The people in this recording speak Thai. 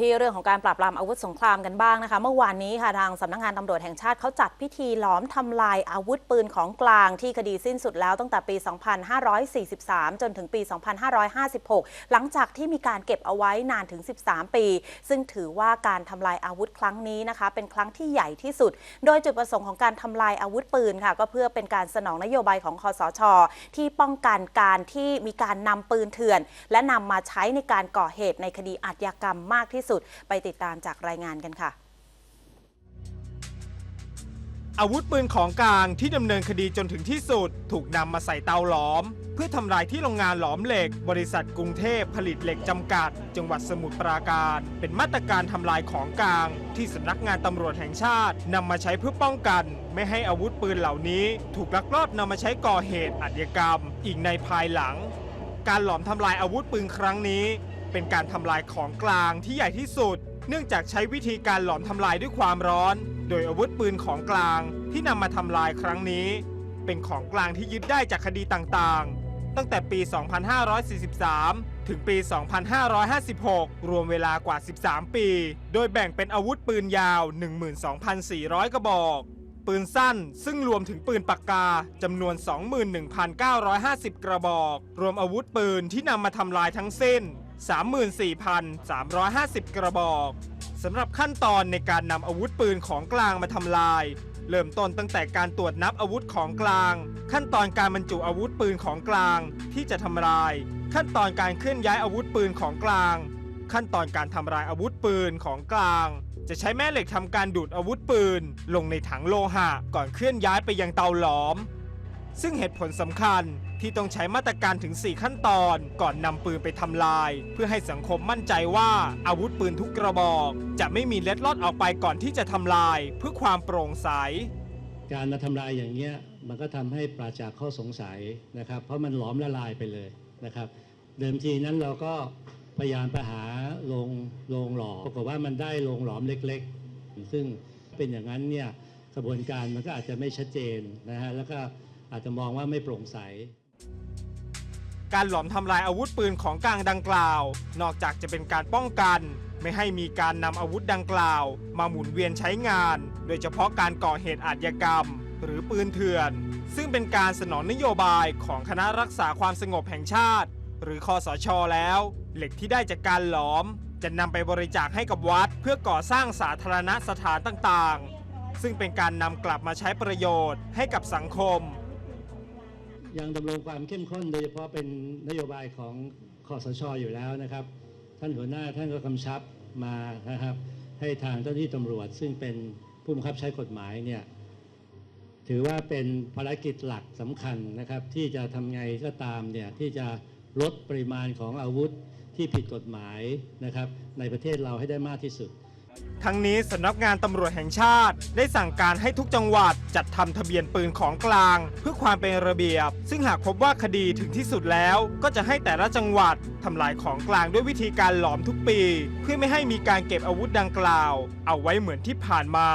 ที่เรื่องของการปราบปรามอาวุธสงครามกันบ้างนะคะ เมื่อวานนี้ค่ะทางสำนักงานตำรวจแห่งชาติเขาจัดพิธีล้อมทำลายอาวุธปืนของกลางที่คดีสิ้นสุดแล้วตั้งแต่ปี 2543 จนถึงปี 2556 หลังจากที่มีการเก็บเอาไว้นานถึง 13 ปี ซึ่งถือว่าการทำลายอาวุธครั้งนี้นะคะ เป็นครั้งที่ใหญ่ที่สุด โดยจุดประสงค์ของการทำลายอาวุธปืนค่ะก็เพื่อเป็นการสนองนโยบายของคอสช ที่ป้องกันการที่มีการนำปืนเถื่อน และนำมาใช้ในการก่อเหตุในคดีอาชญากรรมมากที่สุด ไปติดตามจากรายงานกันค่ะ อาวุธปืนของกลางที่ดำเนินคดีจนถึงที่สุด ถูกนำมาใส่เตาหลอม เพื่อทำลายที่โรงงานหลอมเหล็ก บริษัทกรุงเทพผลิตเหล็กจำกัด จังหวัดสมุทรปราการ เป็นมาตรการทำลายของกลาง ที่สำนักงานตำรวจแห่งชาตินำมาใช้เพื่อป้องกัน ไม่ให้อาวุธปืนเหล่านี้ ถูกลักลอบนำมาใช้ก่อเหตุอาชญากรรม อีกในภายหลังการหลอมทำลายอาวุธปืนครั้งนี้ เป็นการทำลายของกลางที่ใหญ่ที่สุด เนื่องจากใช้วิธีการหลอมทำลายด้วยความร้อน โดยอาวุธปืนของกลางที่นำมาทำลายครั้งนี้ เป็นของกลางที่ยึดได้จากคดีต่างๆ ตั้งแต่ปี 2543 ถึงปี 2556 รวมเวลากว่า 13 ปี โดยแบ่งเป็นอาวุธปืนยาว 12,400 กระบอก ปืนสั้นซึ่งรวมถึงปืนปากกาจำนวน 21,950 กระบอก รวมอาวุธปืนที่นำมาทำลายทั้งสิ้น 34,350 กระบอกสำหรับขั้นตอนในการนำอาวุธปืนของกลางมาทำลาย เริ่มต้นตั้งแต่การตรวจนับอาวุธของกลาง ขั้นตอนการบรรจุอาวุธปืนของกลางที่จะทำลาย ขั้นตอนการเคลื่อนย้ายอาวุธปืนของกลาง ขั้นตอนการทำลายอาวุธปืนของกลาง จะใช้แม่เหล็กทำการดูดอาวุธปืน ลงในถังโลหะก่อนเคลื่อนย้ายไปยังเตาหลอม ซึ่งเหตุผลสำคัญที่ต้องใช้มาตรการถึง 4 ขั้นตอนก่อนนำปืนไปทำลาย เพื่อให้สังคมมั่นใจว่าอาวุธปืนทุกกระบอก จะไม่มีเล็ดลอดออกไปก่อนที่จะทำลายเพื่อความโปร่งใส การมาทำลายอย่างเงี้ยมันก็ทำให้ปราจากข้อสงสัยนะครับ เพราะมันหลอมละลายไปเลยนะครับ เดิมทีนั้นเราก็พยายามไปหาโรงโรงหลอมปรากฏว่ามันได้โรงหลอมเล็ก ๆ ซึ่งเป็นอย่างนั้นเนี่ยกระบวนการมันก็อาจจะไม่ชัดเจนนะฮะแล้วก็ อาจจะมองว่าไม่โปร่งใส การหลอมทำลายอาวุธปืนของกลางดังกล่าว นอกจากจะเป็นการป้องกัน ไม่ให้มีการนำอาวุธดังกล่าว มาหมุนเวียนใช้งาน โดยเฉพาะการก่อเหตุอาชญากรรม หรือปืนเถื่อน ซึ่งเป็นการสนองนโยบายของคณะรักษาความสงบแห่งชาติ หรือคอสชแล้ว เหล็กที่ได้จากการหลอม จะนำไปบริจาคให้กับวัด เพื่อก่อสร้างสาธารณสถานต่างๆ ซึ่งเป็นการนำกลับมาใช้ประโยชน์ให้กับสังคม ยังดำรงความเข้มข้นโดยเฉพาะเป็นนโยบายของคอสชอยู่แล้วนะครับ ท่านหัวหน้าท่านก็กำชับมานะครับ ให้ทางเจ้าหน้าที่ตำรวจ ซึ่งเป็นผู้บังคับใช้กฎหมายเนี่ยถือว่าเป็นภารกิจหลักสำคัญนะครับ ที่จะทำไงก็ตามเนี่ยที่จะลดปริมาณของอาวุธที่ผิดกฎหมายนะครับในประเทศเราให้ได้มากที่สุด ทั้งนี้สำนักงานตำรวจแห่งชาติ ได้สั่งการให้ทุกจังหวัดจัดทำทะเบียนปืนของกลาง เพื่อความเป็นระเบียบ ซึ่งหากพบว่าคดีถึงที่สุดแล้ว ก็จะให้แต่ละจังหวัดทำลายของกลางด้วยวิธีการหลอมทุกปี เพื่อไม่ให้มีการเก็บอาวุธดังกล่าว เอาไว้เหมือนที่ผ่านมา